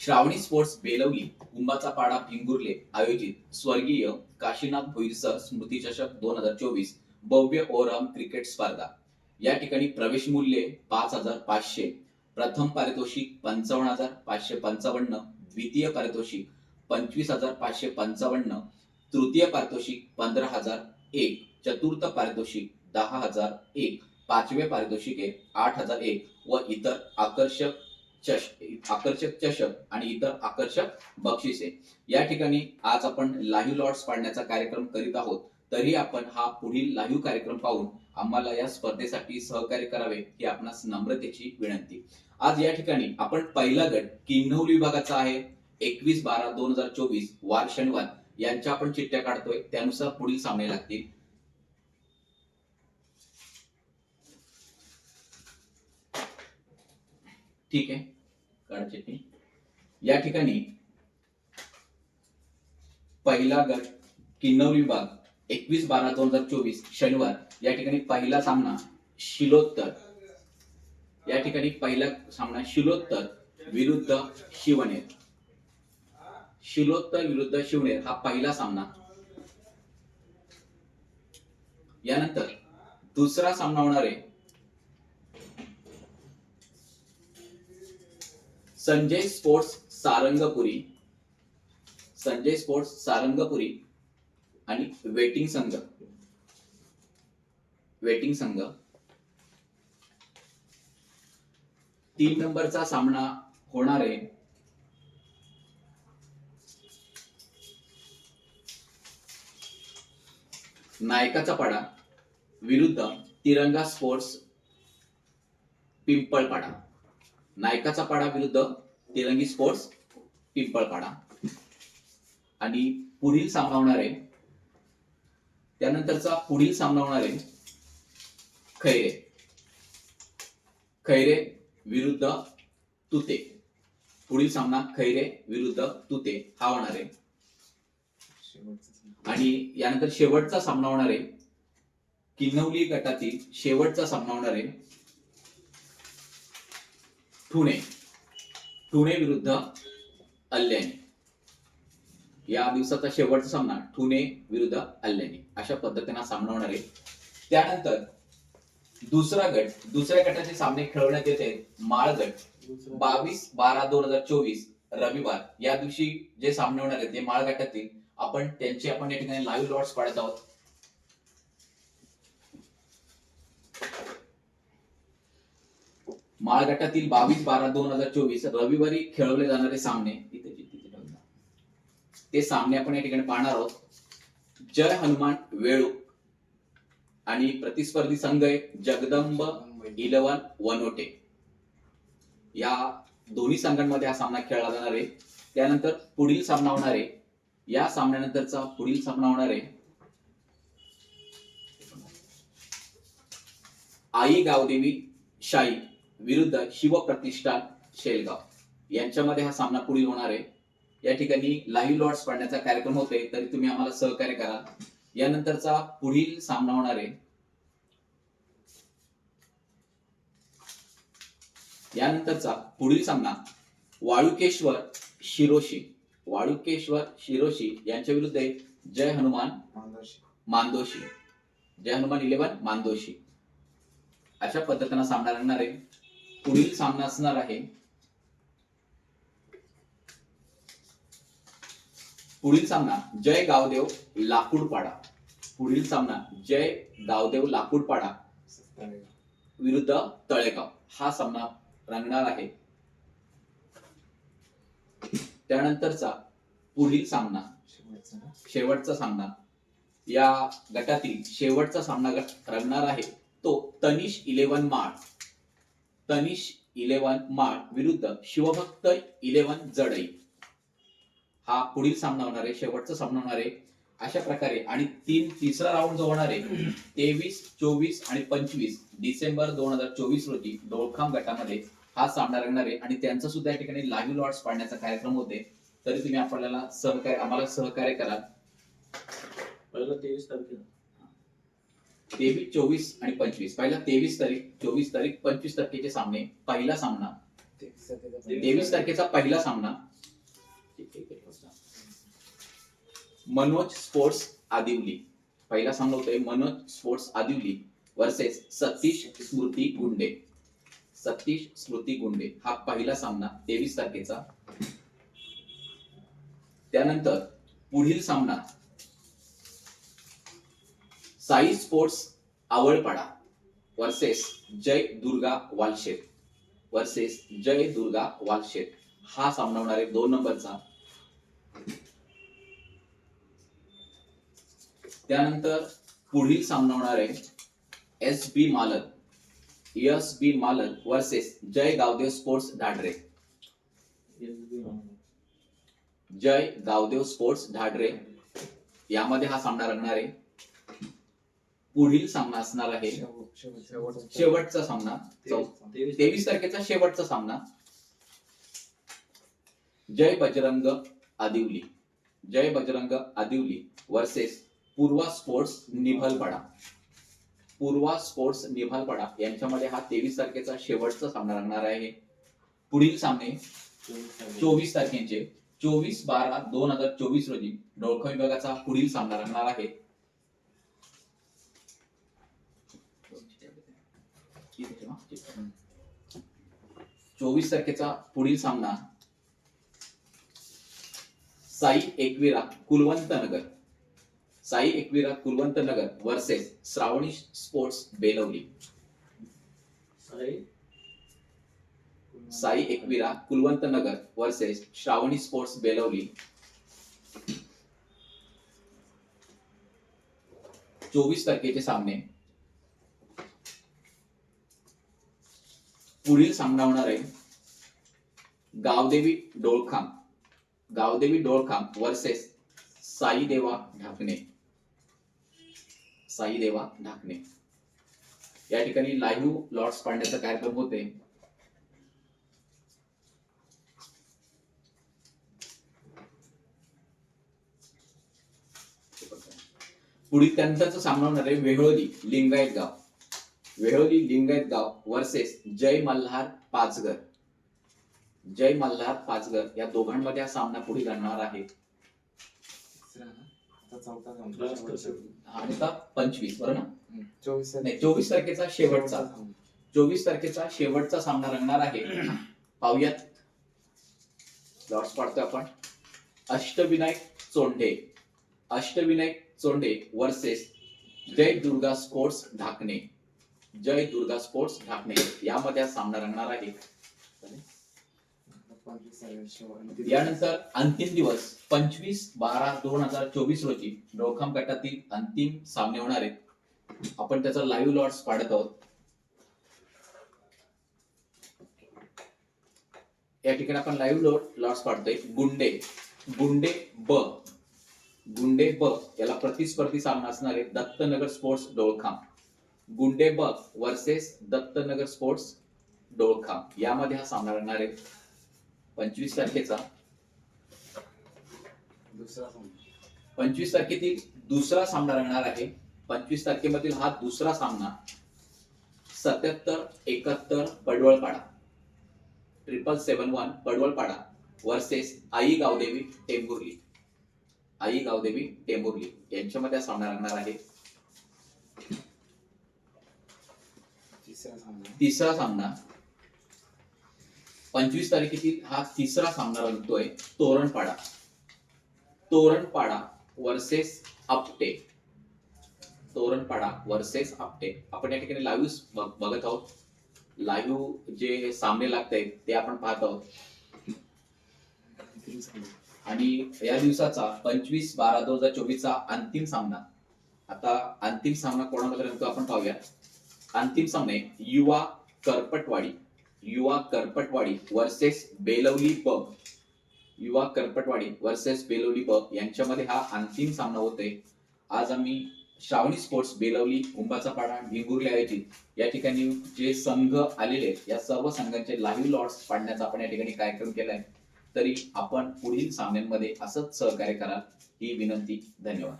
श्रावणी sports Belavali कुंभाचा पाडा पिंगुर्ले आयोजित स्वर्गीय काशीनाथ भोईरसर स्मृती चषक दोन हजार चोवीस भव्य ओरम क्रिकेट स्पर्धा. या ठिकाणी प्रवेश मूल्य पाच हजार पाचशे प्रथम पारितोषिक पंचावन्न हजार पाचशे पंचावन्न द्वितीय पारितोषिक पंचवीस हजार पाचशे पंचावन्न तृतीय पारितोषिक पंधरा हजार एक चतुर्थ पारितोषिक दहा हजार एक पाचवे पारितोषिके आठ हजार एक व इतर आकर्षक आकर्षक चषक आणि इतर आकर्षक बक्षिसे. या ठिकाणी आज आपण लाईव्ह लॉट्स पाडण्याचा कार्यक्रम करीत आहोत. तरी आपण हा पुढील लाईव्ह कार्यक्रम पाहून आम्हाला या स्पर्धेसाठी सहकार्य करावे ही आपणास नम्रतेची विनंती. आज या ठिकाणी आपण पहिला गट किन्नौली विभागाचा आहे. एकवीस बारा दोन हजार चोवीस वार शनिवार यांच्या आपण चिठ्ठ्या काढतोय. त्यानुसार पुढील सामने लागतील. ठीक आहे. काढ चिठ्ठी या ठिकाणी पहिला गट किन्नौर विभाग एकवीस बारा दोन हजार चोवीस शनिवार. या ठिकाणी पहिला सामना शिलोत्तर. या ठिकाणी पहिला सामना शिलोत्तर विरुद्ध शिवनेर. शिलोत्तर विरुद्ध शिवनेर हा पहिला सामना. यानंतर दुसरा सामना होणार आहे संजय स्पोर्ट्स सारंगपुरी. संजय स्पोर्ट्स सारंगपुरी आणि वेटिंग संघ. वेटिंग संघ. तीन नंबरचा सामना होणार आहे. नायकाचा पाडा विरुद्ध तिरंगा स्पोर्ट्स पिंपळपाडा. नायकाचा पाडा विरुद्ध तेलंगी स्पोर्ट्स पिंपळपाडा आणि पुढील सामना होणार आहे. त्यानंतरचा पुढील सामना होणार आहे. खैरे. खैरे विरुद्ध तुते. पुढील सामना खैरे विरुद्ध तुते. हा होणार आहे. आणि यानंतर शेवटचा सामना होणार आहे. किन्नवली गटातील शेवटचा सामना होणार आहे. ठुणे ठुणे विरुद्ध अल्यानी या दिवसाचा शेवटचा सामना ठुणे विरुद्ध अल्यानी अशा पद्धतीने सामना होणार आहे. त्यानंतर दुसरा गट दुसऱ्या गटाचे सामने खेळवण्यात येते माळ गट. बावीस बारा दोन हजार चोवीस रविवार. या दिवशी जे सामने होणार आहेत ते माळ गटातील आपण त्यांचे आपण या ठिकाणी लाईव्ह लॉट्स पाडत आहोत. माळगटातील बावीस बारा दोन हजार चोवीस रविवारी खेळवले जाणारे सामने इथे ते सामने आपण या ठिकाणी पाहणार आहोत. जय हनुमान वेळू आणि प्रतिस्पर्धी संघ आहे जगदंब इलेवन वनोटे. या दोन्ही संघांमध्ये हा सामना खेळला जाणार आहे. त्यानंतर पुढील सामना होणार आहे. या सामन्यानंतरचा पुढील सामना होणार आहे. आई गावदेवी शाही विरुद्ध शिवप्रतिष्ठान शेलगाव. यांच्यामध्ये हा सामना पुढील होणार आहे. या ठिकाणी लाईव्ह लॉट्स पाडण्याचा कार्यक्रम होतोय तरी तुम्ही आम्हाला सहकार्य करा. यानंतरचा पुढील सामना होणार आहे. यानंतरचा पुढील सामना वाळुकेश्वर शिरोशी. वाळुकेश्वर शिरोशी यांच्या विरुद्ध आहे. जय हनुमान मांदोशी जय हनुमान इलेव्हन मांदोशी अशा पद्धतीनं सामना रंगणार आहे. पुढील सामना असणार आहे. पुढील सामना जय गावदेव लाकूडपाडा. पुढील सामना जय गावदेव लाकूडपाडा विरुद्ध तळेगाव. हा सामना रंगणार आहे. त्यानंतरचा पुढील सामना शेवटचा सामना. या गटातील शेवटचा सामना गट रंगणार आहे. तो तनिष इलेव्हन माळ. तनिष इलेव्हन माळ विरुद्ध शिवभक्त इलेव्हन जडई. हा पुढील सामना होणार आहे शेवटचा सामना होणार आहे. अशा प्रकारे आणि तीन तिसरा राऊंड जो होणार आहे तेवीस चोवीस आणि पंचवीस डिसेंबर दोन हजार चोवीस रोजी डोळखाम गटामध्ये हा सामना रंगणार आहे. आणि त्यांचा सुद्धा या ठिकाणी लाईव्ह लॉट्स पाडण्याचा कार्यक्रम होते तरी तुम्ही आपल्याला सहकार्य आम्हाला सहकार्य कराल. पहिलं तेवीस तारखेला. तेवीस चोवीस आणि पंचवीस. पहिला तेवीस तारीख चोवीस तारीख पंचवीस तारखेचे सामने पहिला सामना. तेवीस तारखेचा पहिला सामना. मनोज स्पोर्ट्स आदिवली. पहिला सामना होतोय मनोज स्पोर्ट्स आदिवली वर्सेस सतीश स्मृती गुंडे. सतीश स्मृती गुंडे हा पहिला सामना तेवीस तारखेचा. त्यानंतर पुढील सामना Sai sports Awalpada versus Jai Durga Walshet. Versus Jai Durga Walshet. हा सामना होणार आहे दोन नंबरचा. त्यानंतर पुढील सामना होणार आहे एस बी मालक. S B Malak versus Jai Gavdev sports Dhadre Jai Gavdev sports Dhadre यामध्ये हा सामना रंगणार आहे. पुढील सामना असणार आहे. शेवटचा सामना. तेवीस तारखेचा शेवटचा सामना. Jai Bajrang Adivali. Jai Bajrang Adivali versus Purva sports Nibhalpada. Purva sports Nibhalpada यांच्यामध्ये हा तेवीस तारखेचा शेवटचा सामना रंगणार आहे. पुढील सामने चोवीस तारखेचे. चोवीस बारा दोन हजार चोवीस रोजी डोळखा विभागाचा पुढील सामना रंगणार आहे. चोवीस तारखेचा पुढील सामना Sai Ekvira Kulwant Nagar Sai Ekvira Kulwant Nagar versus Shravani sports Belavali Sai? Sai Ekvira Kulwant Nagar versus Shravani sports Belavali चोवीस तारखेचे सामने पुढील सामना आहे. गावदेवी डोळखाम गावदेवी डोळखाम वर्सेस साईदेवा ढाकणे. साईदेवा ढाकणे. या ठिकाणी लाईव्ह लॉर्ड्स पाडण्याचा कार्यक्रम होते. पुढील त्यांचा सामना होणार आहे वेहळोली लिंगायत गाव वेहळोली लिंगायत गाव वर्सेस जय मल्हार पाचगर. जय मल्हार पाचगर या दोघांमध्ये हा सामना पुढे रंगणार आहे. आणि पंचवीस बरोबर ना? चोवीस नाही चोवीस तारखेचा शेवटचा. चोवीस तारखेचा शेवटचा सामना रंगणार आहे. पाहुयात. लॉट्स पाडतोय आपण. Ashtavinayak Chonde. Ashtavinayak Chonde versus Jai Durga sports Dhakne. Jai Durga sports Dhakne यामध्ये सामना रंगणार आहे. यानंतर अंतिम दिवस पंचवीस बारा दोन हजार चोवीस रोजी डोखाम गटातील अंतिम सामने होणार आहेत. आपण त्याचा लाईव्ह लॉट्स पाडत आहोत. या ठिकाणी आपण लाईव्ह लॉट लॉट्स पाडतोय. गुंडे. गुंडे ब. गुंडे ब याला प्रतिस्पर्धी सामना असणार आहे. दत्तनगर स्पोर्ट्स डोळखाम गुंडे ब वर्सेस दत्तनगर स्पोर्ट्स डोळखाम यामध्ये हा सामना रंगणार आहे. पंचवीस तारखेचा. दुसरा पंचवीस तारखेतील दुसरा सामना रंगणार आहे. पंचवीस तारखेमधील हा दुसरा सामना सत्याहत्तर एकाहत्तर Padwalpada. Triple seven one Padwalpada versus Aai Gavdevi Tembhurli. Aai Gavdevi Tembhurli. यांच्यामध्ये हा सामना रंगणार आहे. तिसरा सामना. तिसरा सामना. पंचवीस तारखेतील हा तिसरा सामना रंगतोय तोरणपाडा. तोरणपाडा वर्सेस आपटे. तोरणपाडा वर्सेस आपटे. आपण या ठिकाणी लाईव्ह बघत आहोत. लाईव्ह जे सामने लागत आहेत ते आपण पाहत आहोत. आणि या दिवसाचा पंचवीस बारा दोन हजार चोवीसचा अंतिम सामना. आता अंतिम सामना कोणामध्ये रंगतो आपण पाहूया. अंतिम सामने युवा करपटवाडी युवा करपटवाडी वर्सेस बेलवली पब युवा करपटवाडी वर्सेस बेलवली पब यांच्यामध्ये हा अंतिम सामना होतोय. आज आम्ही श्रावणी स्पोर्ट्स बेलवली कुंभाचा पाडा भिंगुर्ले आयोजित या ठिकाणी जे संघ आलेले या सर्व संघांचे लाईव्ह लॉट्स पाडण्याचा आपण या ठिकाणी कार्यक्रम केलाय. तरी आपण पुढील सामन्यांमध्ये असंच सहकार्य कराल ही विनंती धन्यवाद.